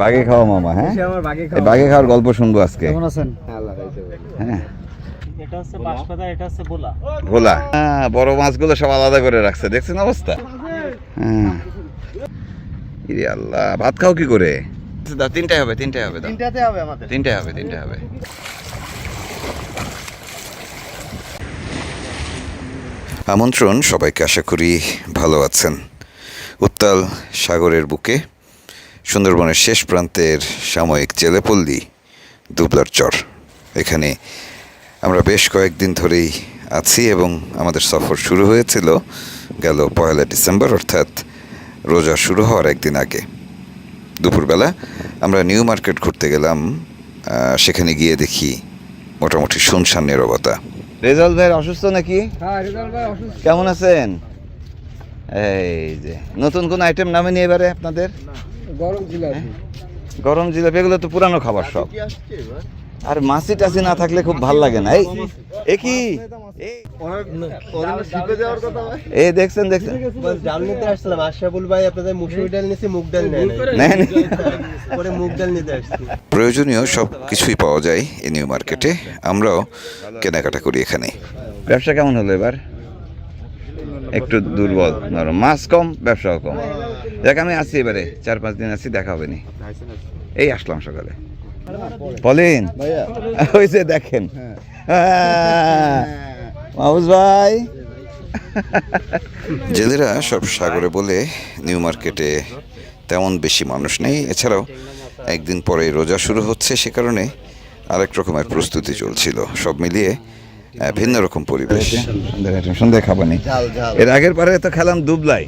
বাগে খাওয়া মামা হ্যাঁ? বাগে খাওয়ার গল্প শুনব আজকে। কেমন আছেন? হ্যাঁ। এটা হচ্ছে বাঁশপাতা এটা হচ্ছে বোলা ভোলা। হ্যাঁ বড় মাছগুলো সব আলাদা করে রাখছে দেখছেন অবস্থা? হ্যাঁ। ইরে আল্লাহ ভাত খাও কি করে? দাও তিনটায় হবে তিনটায় হবে তিনটাতে হবে আমাদের। তিনটায় হবে তিনটায় হবে। আমন্ত্রণ সবাইকে আশা করি ভালো আছেন। উত্তাল সাগরের বুকে। সুন্দরবনের শেষ প্রান্তের সাময়িক জেলেপল্লী দুবলার চর। এখানে আমরা বেশ কয়েকদিন ধরেই আছি এবং আমাদের সফর শুরু হয়েছিল গেল পয়লা ডিসেম্বর অর্থাৎ রোজা শুরু হওয়ার একদিন আগে। দুপুরবেলা আমরা নিউ মার্কেট ঘুরতে গেলাম সেখানে গিয়ে দেখি মোটামুটি শুনশান নিরবতা। রেজাল্ট ভাই অসুস্থ নাকি? হ্যাঁ রেজাল্ট ভাই অসুস্থ। কেমন আছেন? এই যে নতুন কোন আইটেম নামে নিয়ে এবারে আপনাদের? গরম আর কি। গরম জিলাপি এগুলো তো পুরানো খাবার সব। আর মাছি টাছি না থাকলে খুব ভালো লাগে না। এই এ কি? এই- এই দেখছেন দেখছেন। ডাল নিতে আসছিলাম। আশরাফুল ভাই আপনাদের মুসুরি ডাল নিয়েছে মুগ ডাল। নেন পরে মুগ ডাল নিতে আসছি। প্রয়োজনীয় সব কিছুই পাওয়া যায় এই নিউ মার্কেটে। আমরাও কেনাকাটা করি এখানে। ব্যবসা কেমন হলো এবার? একটু দুর্বল নরম। মাছ কম ব্যবসাও কম। দেখ আমি আসছি এবারে চার পাঁচ দিন আছি দেখা হবে নি এই আসলাম সকালে। বলেন ওই যে দেখেন। হ্যাঁ। মাহবুজ ভাই। জেলেরা সব সাগরে বলে নিউ মার্কেটে তেমন বেশি মানুষ নেই। এছাড়াও একদিন পরে রোজা শুরু হচ্ছে সে কারণে আরেক রকমের প্রস্তুতি চলছিল। সব মিলিয়ে ভিন্ন রকম পরিবেশ। সন্ধ্যা খাবানি এর আগের পারে তো খেলাম দুবলাই।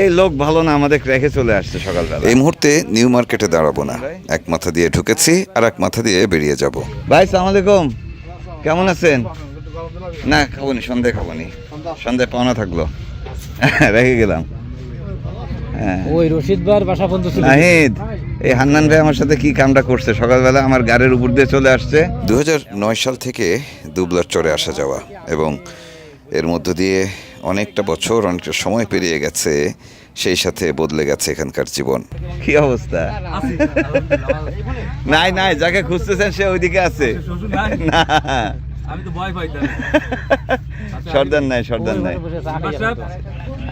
এই লোক ভালো না আমাদের রেখে চলে আসছে সকালবেলা। এই মুহূর্তে নিউ মার্কেটে দাঁড়াবো না। এক মাথা দিয়ে ঢুকেছি আর এক মাথা দিয়ে বেরিয়ে যাব। ভাই সালাম আলাইকুম। কেমন আছেন? না খাবনি সন্ধ্যে খাবনি সন্ধ্যে পাওনা থাকল। রেখে গেলাম। হ্যাঁ ওই রশিদ বার বাসা পর্যন্ত ছিল নাহিদ এই হান্নান ভাই আমার সাথে কি কামটা করছে? সকালবেলা আমার গাড়ির উপর দিয়ে চলে আসছে। দু হাজার নয় সাল থেকে দুবলার চরে আসা যাওয়া এবং এর মধ্য দিয়ে অনেকটা বছর অনেকটা সময় পেরিয়ে গেছে সেই সাথে বদলে গেছে এখানকার জীবন। কি অবস্থা? নাই নাই যাকে খুঁজতেছেন সে ওইদিকে আছে। না। আমি তো ভয় পাইতাম। সর্দার নাই সর্দার নাই।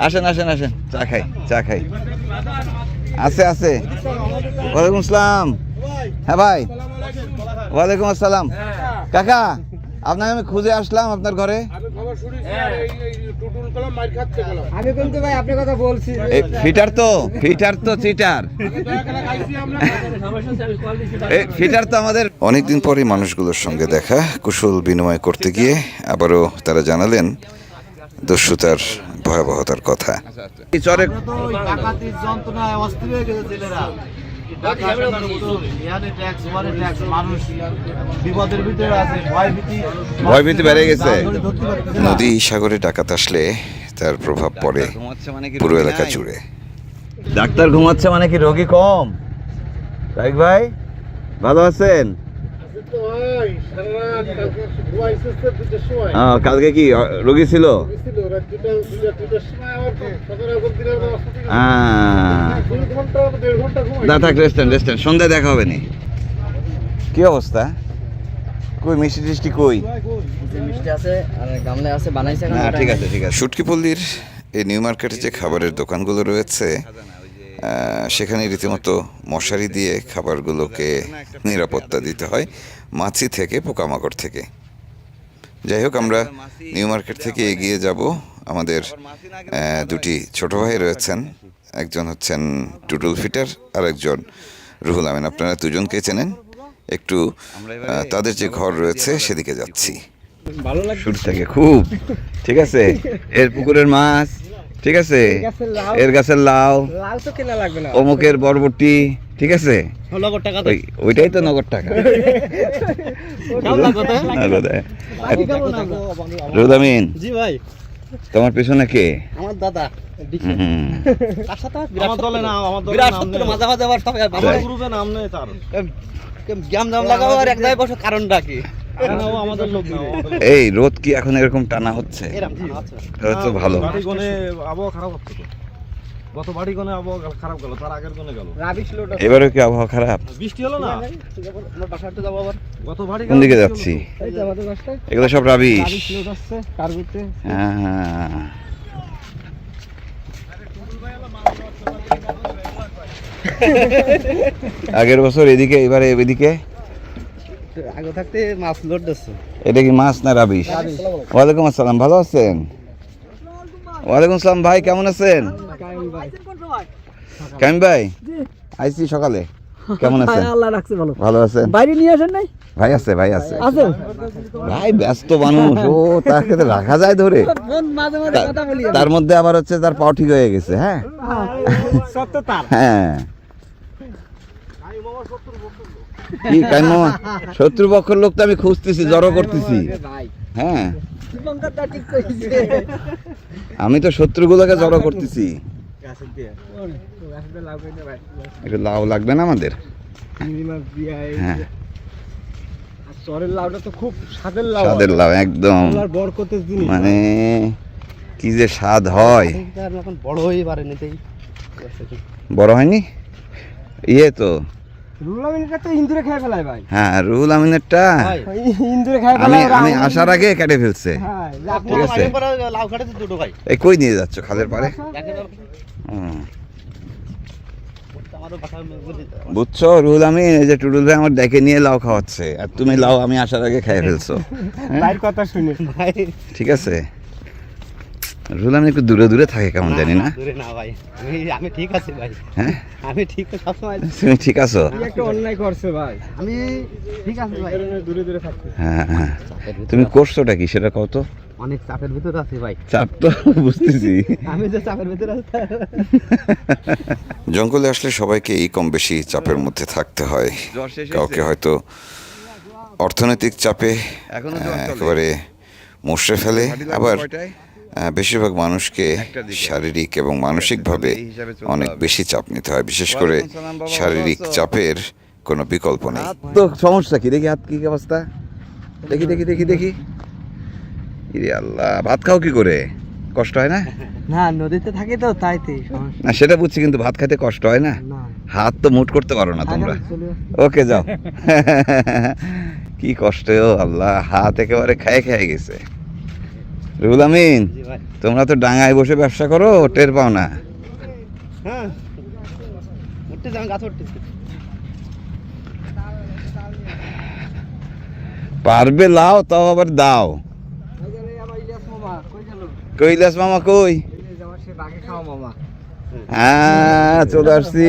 আসেন আসেন আসেন। চা খাই চা খাই। আছে আছে। ওয়ালাইকুম আসসালাম। হ্যাঁ ভাই। ওয়ালাইকুম আসসালাম। কাকা আপনাকে আমি খুঁজে আসলাম আপনার ঘরে। আমি কিন্তু ভাই আপনার কথা বলছি। এই ফিটার তো ফিটার তো চিটার। এই ফিটার তো আমাদের। অনেকদিন পরে মানুষগুলোর সঙ্গে দেখা কুশল বিনিময় করতে গিয়ে আবারও তারা জানালেন দস্যুতার ভয়াবহতার কথা। চরে ভয়ভীতি বেড়ে গেছে। নদী সাগরে ডাকাত আসলে তার প্রভাব পড়ে পুরো এলাকা জুড়ে। ডাক্তার ঘুমাচ্ছে মানে কি রোগী কম? রাইক ভাই ভালো আছেন? কালকে কি রোগী ছিল? না থাক রেস্টেন্ট সন্ধ্যায় দেখা হবে নি। কি অবস্থা? কই মিষ্টি টিষ্টি কই? মিষ্টি আছে আর গামলে আছে বানাইছে না ঠিক আছে ঠিক আছে। শুটকিপল্লির এই নিউ মার্কেটে যে খাবারের দোকানগুলো রয়েছে সেখানে রীতিমতো মশারি দিয়ে খাবারগুলোকে নিরাপত্তা দিতে হয়। মাছি থেকে পোকামাকড় থেকে। যাই হোক আমরা নিউ মার্কেট থেকে এগিয়ে যাব। আমাদের দুটি ছোট ভাই রয়েছেন। একজন হচ্ছেন টুটুল ফিটার আর একজন রুহুল আমিন। আপনারা দুজনকে চেনেন। একটু তাদের যে ঘর রয়েছে সেদিকে যাচ্ছি। ভালো লাগে শুরু থেকে খুব। ঠিক আছে? এর পুকুরের মাছ। ঠিক আছে? এর গাছের লাউ লাল তো কেনা লাগবে না। অমুকের বরবটি ঠিক আছে? নগদ টাকা ওই ওইটাই তো নগদ টাকা। রুদামিন জি ভাই। তোমার পিছনে কে? আমার দাদা হুম। আমার দলে না আমার দলে বিরাট নাম সত্তর নেই। মাঝে মাঝে আবার সব তাই। গ্রুপে নাম নেই তার। গ্যাম জাম লাগাও আর এক জায়গায় বসে কারণটা কি? এই রোদ কি এখন এরকম টানা হচ্ছে? আচ্ছা ভালো। আবহাওয়া খারাপ হচ্ছে গত বাড়ি কোনে আবহাওয়া খারাপ গেল তার আগের কোনে গেল। রাবিশ কি আবহাওয়া খারাপ? বৃষ্টি হলো না? আমরা আবার। গত বাড়ি কোন দিকে যাচ্ছি? এই যে আমাদের বাসটায় এগুলো সব রাবিশ। হ্যাঁ। আগের বছর এদিকে এবারে এদিকে? আগে থাকতে মাছ লোড দিচ্ছে এটা কি মাছ না রাবিশ? ওয়ালাইকুম আসসালাম ভালো আছেন? ওয়ালাইকুম আসসালাম ভাই কেমন আছেন? কামিম ভাই। আইসি সকালে। কেমন আছেন? আল্লাহ রাখছে ভালো। ভালো আছেন? বাইরে নিয়ে আসেন নাই? ভাই আছে ভাই আছে। আছে? ভাই ব্যস্ত মানুষ। ও তাকে তো রাখা যায় ধরে। ফোন মাঝে মাঝে কথা বলি তার মধ্যে আবার হচ্ছে তার পাও ঠিক হয়ে গেছে হ্যাঁ? হ্যাঁ। কি কাইম মামা শত্রু পক্ষের লোক তো আমি খুঁজতেছি জড়ো করতেছি। হ্যাঁ। আমি তো শত্রুগুলোকে জড়ো করতেছি। একটু লাউ লাগবে না আমাদের? হ্যাঁ। চরের লাউটা তো খুব স্বাদের লাউ স্বাদের লাউ একদম। বরকতের জিনিস মানে কি যে স্বাদ হয়। এখন বড় হয়ে পারে বড় হয়নি? ইয়ে তো। রুলামিনটা তো ইন্দুরে খেয়ে ফেলায় ভাই। হ্যাঁ রুহুল আমিনেরটা ইন্দুরে খেয়ে আমি আমি আসার আগে কেটে ফেলছে। হ্যাঁ ঠিক আছে লাউ খাটে তো দুটো ভাই। এই কই নিয়ে যাচ্ছ খালের পারে হুম। বুঝছ রুহুল আমিন এই যে টুডুল ভাই আমার ডেকে নিয়ে লাউ খাওয়াচ্ছে আর তুমি লাউ আমি আসার আগে খেয়ে ফেলছো। হ্যাঁ? ভাইয়ের কথা শুনে। ভাই। ঠিক আছে? রুহুল আমিন একটু দূরে দূরে থাকে কেমন জানি না। দূরে না ভাই। আমি আমি ঠিক আছি ভাই। হ্যাঁ? আমি ঠিক সবসময় তুমি ঠিক আছো? একটা অন্যায় করছে ভাই। আমি ঠিক আছে ভাই। দূরে দূরে থাকতে হ্যাঁ হ্যাঁ তুমি করছোটা কি? সেটা কত অনেক চাপের ভিতরে আছি ভাই। চাপ তো বুঝতেছি। আমি যে চাপের ভিতরে আছি। জঙ্গলে আসলে সবাইকেই কম বেশি চাপের মধ্যে থাকতে হয়। কাউকে হয়তো অর্থনৈতিক চাপে জ্বর একেবারে মুষড়ে ফেলে। আবার বেশিরভাগ মানুষকে শারীরিক এবং মানসিকভাবে অনেক বেশি চাপ নিতে হয়। বিশেষ করে শারীরিক চাপের কোনো বিকল্প নেই। তো সমস্যা কি? দেখি হাত কি অবস্থা? দেখি দেখি দেখি দেখি। ইরে আল্লাহ ভাত খাও কি করে? কষ্ট হয় না? না নদীতে থাকি তো তাইতে না সেটা বুঝছি কিন্তু ভাত খেতে কষ্ট হয় না? না। হাত তো মুট করতে পারো না তোমরা। ওকে যাও। কি কষ্ট আল্লাহ হাত একেবারে খায় খেয়ে গেছে। রুহুল আমিন তোমরা তো ডাঙায় বসে ব্যবসা করো টের পাও না। হ্যাঁ। পারবে লাও তাও আবার দাও। কৈলাস মামা কই? হ্যাঁ চলে আসছি।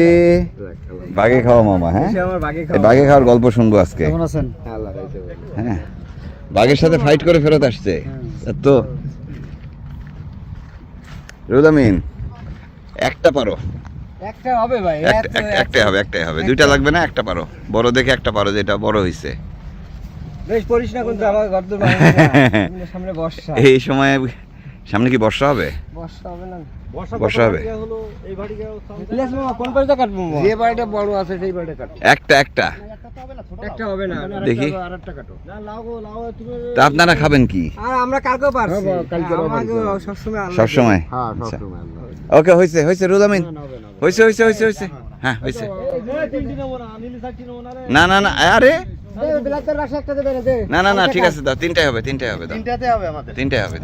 বাগে খাওয়া মামা হ্যাঁ? বাগে খাওয়ার গল্প শুনব আজকে। হ্যাঁ। বাঘের সাথে ফাইট করে ফেরত আসছে। তার তো রুদামিন একটা পারো। একটা হবে ভাই একটা একটা- একটাই হবে একটাই হবে। দুইটা লাগবে না একটা পারো। বড় দেখে একটা পারো যেটা বড় হইছে। বেশ পড়িস না কিন্তু আমার গর্দর সামনে বর্ষা। এই সময় সামনে কি বর্ষা হবে? বর্ষা হবে না। বর্ষা হবে? এই কোন কাটবো যে বাড়িটা বড় আছে সেই বাড়িটা কাট একটা একটা। একটা হবে না দেখি। আরেকটা কাটো। না লাউ গো, লাউ তুমি তা আপনারা খাবেন কি? আর আমরা কালকেও পারছি। সবসময় আল্লাহ সব সময়? হ্যাঁ আচ্ছা। সবসময় ওকে হয়েছে হয়েছে রুদামিন হয়েছে হয়েছে হয়েছে হয়েছে হ্যাঁ হয়েছে না না না না না আরে। ব্ল্যাকের রাশি একটা দেবে না না না না ঠিক আছে দাও তিনটাই হবে তিনটাই হবে তিনটাই হবে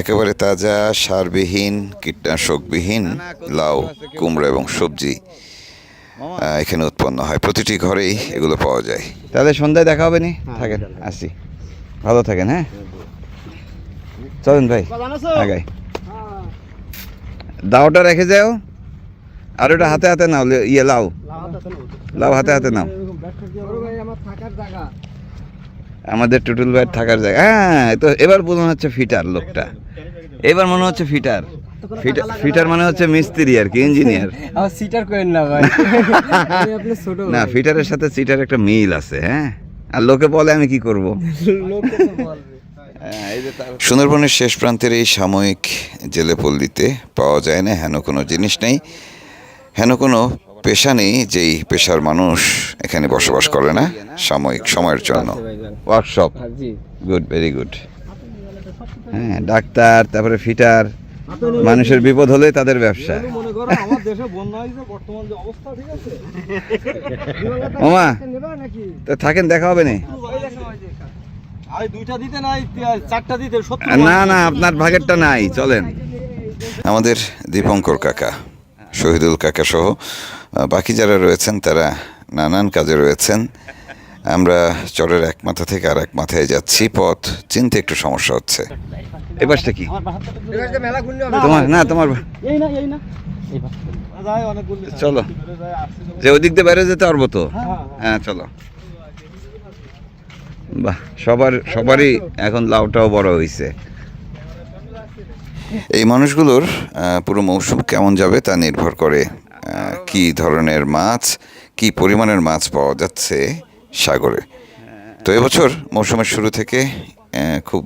একেবারে তাজা সারবিহীন কীটনাশকবিহীন লাউ কুমড়া এবং সবজি। এখানে উৎপন্ন হয়। প্রতিটি ঘরেই এগুলো পাওয়া যায়। তাহলে সন্ধ্যায় দেখা হবে নি? থাকেন আসি। ভালো থাকেন হ্যাঁ? চলেন ভাই আগাই। দাওটা রেখে যাও। আর ওটা হাতে হাতে নাও ইয়ে লাও। লাও হাতে হাতে নাও। আমাদের টুটুল ভাইয়ের থাকার জায়গা। হ্যাঁ তো এবার মনে হচ্ছে ফিটার লোকটা। এবার মনে হচ্ছে ফিটার। ফিটার মানে হচ্ছে। মিস্ত্রি আর কি ইঞ্জিনিয়ার আমার সিটার করেন না ভাই? আমি আপনার ছোট না ফিটারের সাথে সিটার একটা মিল আছে হ্যাঁ? আর লোকে বলে আমি কি করব? লোক বলবে। সুন্দরবনের শেষ প্রান্তের এই সাময়িক জেলেপল্লিতে পাওয়া যায় না হেন কোনো জিনিস নেই। হেন কোনো পেশা নেই যেই পেশার মানুষ এখানে বসবাস করে না সাময়িক সময়ের জন্য। ওয়ার্কশপ গুড ভেরি গুড হ্যাঁ ডাক্তার তারপরে ফিটার মানুষের বিপদ হলে তাদের ব্যবসা। বন্ধু, মনে করো আমার দেশে বন্যা হয়েছে বর্তমান যে অবস্থা ঠিক আছে? ওমা নেবা তো থাকেন দেখা হবে না? না না আপনার ভাগেরটা নাই চলেন। আমাদের দীপঙ্কর কাকা শহীদুল কাকা সহ বাকি যারা রয়েছেন তারা নানান কাজে রয়েছেন। আমরা চরের এক মাথা থেকে আর এক মাথায় যাচ্ছি পথ চিনতে একটু সমস্যা হচ্ছে। এ পাশটা কি? তোমার না তোমার এই এই চলো। যে ওদিক দিয়ে বাইরে যেতে পারব তো? হ্যাঁ চলো। বাহ সবার সবারই এখন লাউটাও বড় হয়েছে এই মানুষগুলোর পুরো মৌসুম কেমন যাবে তা নির্ভর করে কি ধরনের মাছ কি পরিমাণের মাছ পাওয়া যাচ্ছে সাগরে। তো এবছর মৌসুমের শুরু থেকে খুব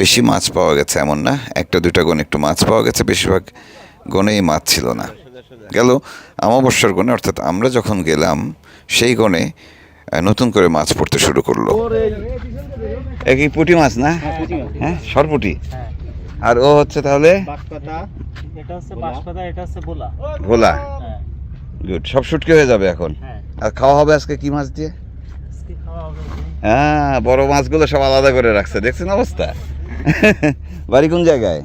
বেশি মাছ পাওয়া গেছে এমন না। একটা দুটা গণ একটু মাছ পাওয়া গেছে বেশিরভাগ গণেই মাছ ছিল না। গেল অমাবস্যার গণে অর্থাৎ আমরা যখন গেলাম সেই গণে নতুন করে মাছ পড়তে শুরু করল। একই পুঁটি মাছ না? হ্যাঁ সরপুটি। আর ও হচ্ছে তাহলে? ভোলা। হ্যাঁ। গুড সব শুটকে হয়ে যাবে এখন। হ্যাঁ। আর খাওয়া হবে আজকে কি মাছ দিয়ে? হ্যাঁ বড় মাছগুলো সব আলাদা করে রাখছে। দেখছেন অবস্থা? বাড়ি কোন জায়গায়?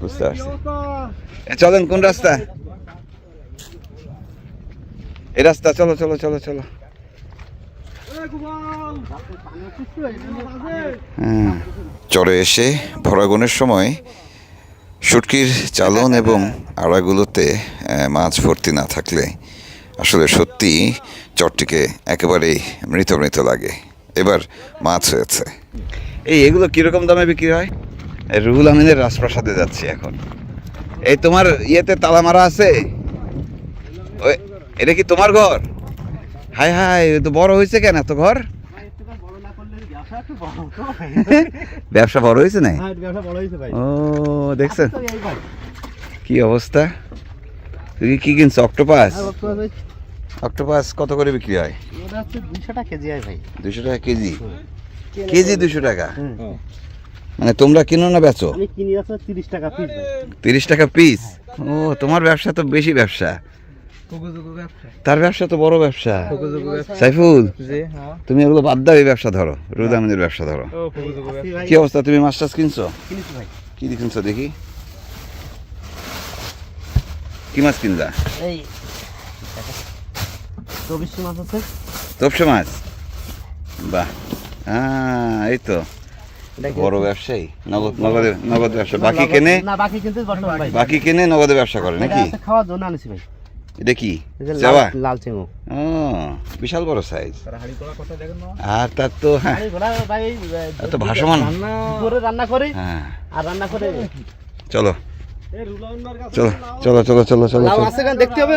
বুঝতে পারছি। চলেন কোন রাস্তা? এই রাস্তা চলো চলো চলো চলো। চরে এসে ভরাগুনের সময় শুটকির চালন এবং আড়াগুলোতে মাছ ভর্তি না থাকলে আসলে সত্যি চটটিকে একেবারেই মৃত মৃত লাগে। এবার মাছ হয়েছে। এই এগুলো কীরকম দামে বিক্রি হয়? রুহুল আমিনের রাজপ্রাসাদে যাচ্ছি এখন। এই তোমার ইয়েতে তালা মারা আছে? ওই এটা কি তোমার ঘর? হাই হাই তো বড় হয়েছে কেন এত ঘর? ব্যবসা বড় হয়েছে না হ্যাঁ ব্যবসা বড় হয়েছে ভাই। ও দেখছেন? কি অবস্থা? তুই কি কিনছো? অক্টোপাস? অক্টোপাস কত করে বিক্রি হয়? ওটা হচ্ছে দুইশো টাকা কেজি হয় ভাই। দুশো টাকা কেজি? কেজি দুশো টাকা? মানে তোমরা কিনো না বেচো? আমি কিনি আছে তিরিশ টাকা পিস টাকা পিস ও তোমার ব্যবসা তো বেশি ব্যবসা। তার ব্যবসা তো বড় ব্যবসা। সাইফুল হ্যাঁ। তুমি এগুলো বাদ দাও এই ব্যবসা ধরো। রুদামিনের ব্যবসা ধরো। কি অবস্থা? তুমি মাছ টাছ কিনছো কিনেছি কি কিনছো দেখি। কি মাছ কিনলা? এই চব্বিশ মাছ আছে? তপসে মাছ? বাহ। হ্যাঁ এই তো। বড় ব্যবসায়ী। নগদ নগদে নগদ ব্যবসা। বাকি কেনে? না বাকি কিনতে বর্তমান ভাই বাকি কেনে নগদে ব্যবসা করে নাকি? খাওয়ার জন্য আনিছি ভাই। এটা কি? এই যে লাল- যাওয়া চিংড়ি। ও বিশাল বড় সাইজ হাড়ি করা কথা দেখেন না? আর তার তো হ্যাঁ। এত ভাসমান। করে রান্না করি হ্যাঁ। আর রান্না করে চলো। এই রুলাউন্ডার কাছে চলো চলো চলো চলো চলো দেখতে হবে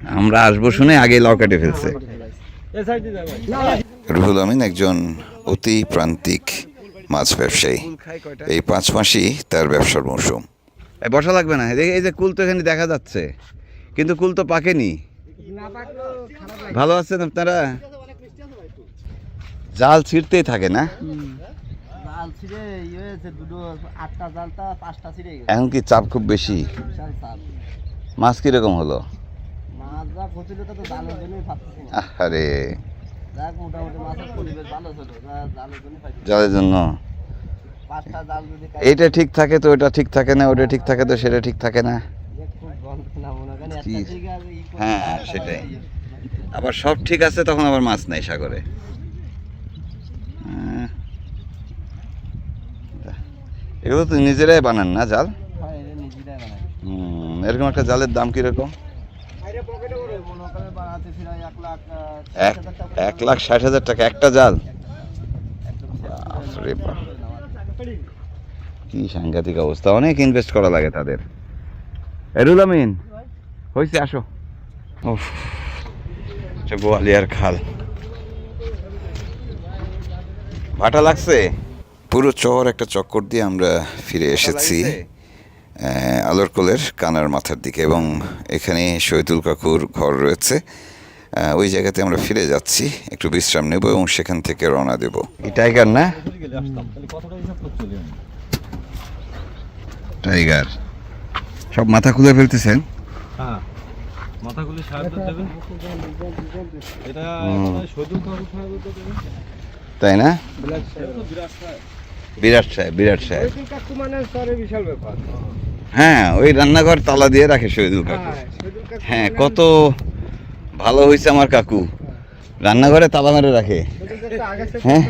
আমরা আসব শুনে আগে লাউ কেটে ফেলছে। এই সাইডে যাবে ভাই রুহুল আমিন একজন অতি প্রান্তিক মাছ ব্যবসায়ী। এই পাঁচ মাসই তার ব্যবসার মৌসুম বসা লাগবে না। এই- এই যে কুল তো এখানে দেখা যাচ্ছে। কিন্তু কুল তো পাকেনি। ভালো আছেন আপনারা? জাল ছিঁড়তেই থাকে না? জাল ছিঁড়ে হয়েছে দুটো আটটা জালটা পাঁচটা ছিঁড়ে গেছে। এখন কি চাপ খুব বেশি? মাছ কীরকম হলো? আরে জালের জন্য পাইছি। জালের জন্য? পাঁচটা জাল যদি কাটে, এইটা ঠিক থাকে তো ওটা ঠিক থাকে না ওটা ঠিক থাকে তো সেটা ঠিক থাকে না? হ্যাঁ, সেটাই। আবার সব ঠিক আছে তখন আবার মাছ নাই সাগরে। হ্যাঁ। এগুলো তো নিজেরাই বানান না জাল? হয়, এটা এরকম একটা জালের দাম কীরকম? এক লাখ এক ষাট হাজার টাকা। লাখ ষাট হাজার টাকা একটা জাল। কি সাংঘাতিক অবস্থা অনেক ইনভেস্ট করা লাগে তাদের। এরুল আমিন হয়েছে আসো। গোয়ালিয়ার খাল। ভাটা লাগছে? পুরো চর একটা চক্কর দিয়ে আমরা ফিরে এসেছি। আহ, আলোরকোলের কানার মাথার দিকে এবং এখানে শহীদুল কাকুর ঘর রয়েছে। ওই জায়গাতে আমরা ফিরে যাচ্ছি একটু বিশ্রাম নেব এবং সেখান থেকে রওনা দেব। টাইগার না? টাইগার। সব মাথা খুলে ফেলতেছেন? হ্যাঁ। মাথাগুলি এটা সদুল কাকু সাহায্য দেবেন। তাই না? বিরাট সাহেব। বিরাট সাহেব সদুল কাকু মানে বিশাল ব্যাপার। হ্যাঁ ওই রান্নাঘর তালা দিয়ে রাখে শহীদুল কাকু। হ্যাঁ কাকু হ্যাঁ কত ভালো হয়েছে আমার কাকু। রান্নাঘরে তালা মেরে রাখে। হ্যাঁ?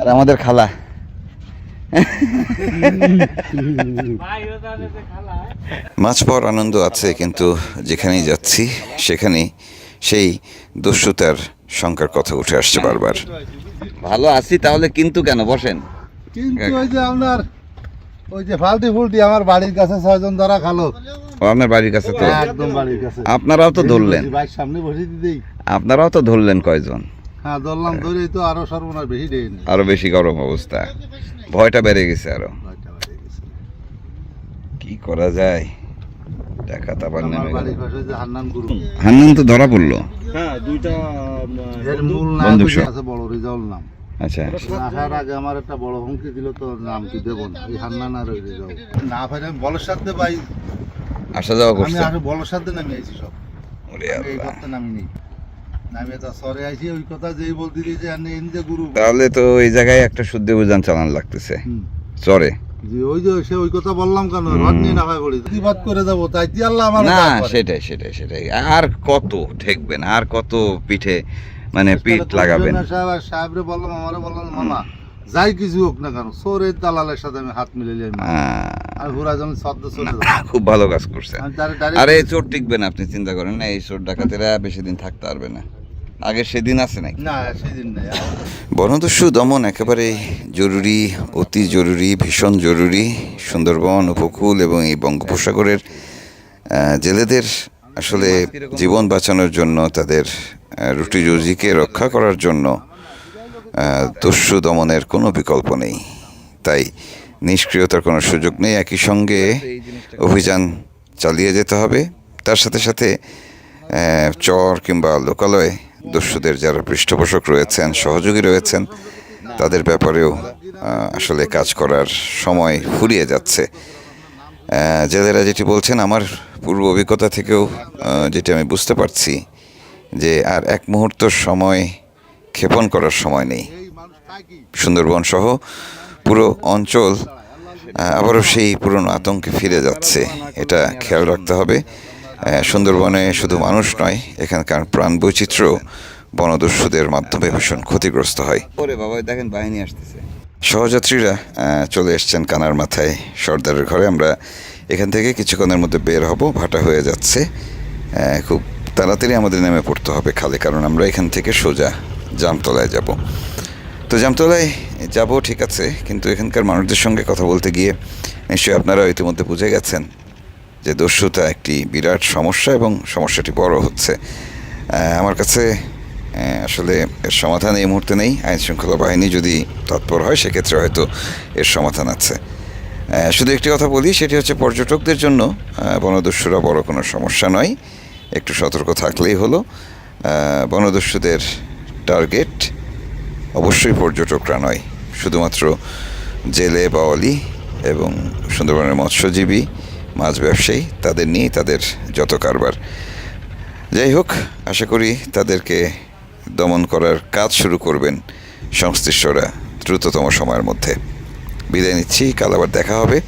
আর আমাদের খালা। মাছ পাওয়ার আনন্দ আছে কিন্তু যেখানেই যাচ্ছি সেখানে সেই দস্যুতার সংখ্যার কথা উঠে আসছে বারবার। ভালো আছি তাহলে কিন্তু কেন? বসেন। কিন্তু ওই যে আপনার ওই যে ফাল্টি ফুলটি আমার বাড়ির কাছে ছয়জন ধরা খালো। আপনার বাড়ির কাছে তো? একদম বাড়ির কাছে। আপনারাও তো ধরলেন। বাইক সামনে বসে দিতেই আপনারাও তো ধরলেন কয়জন? হ্যাঁ ধরলাম ধরেই তো আরও সর্বনাশ বেশি দেয় আরও বেশি গরম অবস্থা। ভয়টা বেড়ে গেছে আরও। কি করা যায়? আবার আমার নেমে গেল। হান্নান তো ধরা পড়ল। হ্যাঁ দুইটা। আছে বড় রেজাউল নাম। আচ্ছা। আসার আগে আমার একটা বড় হুমকি দিল তো নাম কি দেবো না? এই হান্নান আর ওই রেজাউল না ভাই আমি বলের সাথে ভাই। আসা যাওয়া আমি আর বলের সাথে নামে আইছি সব এই করতে নামি নেই নামে তো সরে আইছি ওই কথা যেই বলতে দিয়েছে আমি এনজে গুরু। তাহলে তো এই জায়গায় একটা শুদ্ধ অভিযান চালান লাগতেছে। চরে। ওই যে সে ওই কথা বললাম কেন? নিয়ে না ভাই বলি প্রতিবাদ করে যাব তাই আল্লাহ আমার না সেটাই সেটাই সেটাই। আর কত ঠেকবেন আর কত পিঠে মানে পিঠ লাগাবেন। সাহেব সাহেবরে বললাম আমারে বললাম মামা যাই কিছু হোক না কেন সোরের দালালের সাথে আমি হাত মিলে আর ঘোরা খুব ভালো কাজ তারে আরে চোর টিকবে না আপনি চিন্তা করেন না এই চোর ডাকাতেরা বেশি দিন থাকতে পারবে না। আগে সেদিন আছে নাকি? না সেদিন নেই বনদস্যু দমন একেবারে জরুরি অতি জরুরি ভীষণ জরুরি সুন্দরবন উপকূল এবং এই বঙ্গোপসাগরের জেলেদের আসলে জীবন বাঁচানোর জন্য, তাদের রুটি রুজিকে রক্ষা করার জন্য দস্যু দমনের কোনো বিকল্প নেই। তাই নিষ্ক্রিয়তার কোনো সুযোগ নেই। একই সঙ্গে অভিযান চালিয়ে যেতে হবে। তার সাথে সাথে চর কিংবা লোকালয়ে দস্যুদের যারা পৃষ্ঠপোষক রয়েছেন, সহযোগী রয়েছেন, তাদের ব্যাপারেও আসলে কাজ করার সময় ফুরিয়ে যাচ্ছে। জেলেরা যেটি বলছেন, আমার পূর্ব অভিজ্ঞতা থেকেও যেটি আমি বুঝতে পারছি যে আর এক মুহূর্ত সময় ক্ষেপণ করার সময় নেই। সুন্দরবন সহ পুরো অঞ্চল আবারও সেই পুরনো আতঙ্কে ফিরে যাচ্ছে। এটা খেয়াল রাখতে হবে। সুন্দরবনে শুধু মানুষ নয় এখানকার প্রাণ বৈচিত্র্য বনদস্যুদের মাধ্যমে ভীষণ ক্ষতিগ্রস্ত হয়। দেখেন বাহিনী আসতেছে। সহযাত্রীরা চলে এসছেন কানার মাথায়। সর্দারের ঘরে আমরা এখান থেকে কিছুক্ষণের মধ্যে বের হব, ভাটা হয়ে যাচ্ছে। খুব তাড়াতাড়ি আমাদের নেমে পড়তে হবে খালে, কারণ আমরা এখান থেকে সোজা জামতলায় যাব। তো জামতলায় যাব, ঠিক আছে, কিন্তু এখানকার মানুষদের সঙ্গে কথা বলতে গিয়ে নিশ্চয়ই আপনারা ইতিমধ্যে বুঝে গেছেন যে দস্যুতা একটি বিরাট সমস্যা এবং সমস্যাটি বড় হচ্ছে। আমার কাছে আসলে এর সমাধান এই মুহূর্তে নেই। আইন শৃঙ্খলা বাহিনী যদি তৎপর হয়, সেক্ষেত্রে হয়তো এর সমাধান আছে। শুধু একটি কথা বলি, সেটি হচ্ছে পর্যটকদের জন্য বনদস্যুরা বড় কোনো সমস্যা নয়। একটু সতর্ক থাকলেই হলো। বনদস্যুদের টার্গেট অবশ্যই পর্যটকরা নয়। শুধুমাত্র জেলে, বাওয়ালি এবং সুন্দরবনের মৎস্যজীবী, মাছ ব্যবসায়ী, তাদের নিয়েই তাদের যত কারবার। যাই হোক, আশা করি তাদেরকে দমন করার কাজ শুরু করবেন সংশ্লিষ্টরা দ্রুততম সময়ের মধ্যে। বিদায় নিচ্ছি কাল আবার দেখা হবে।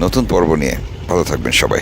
নতুন পর্ব নিয়ে। ভালো থাকবেন সবাই।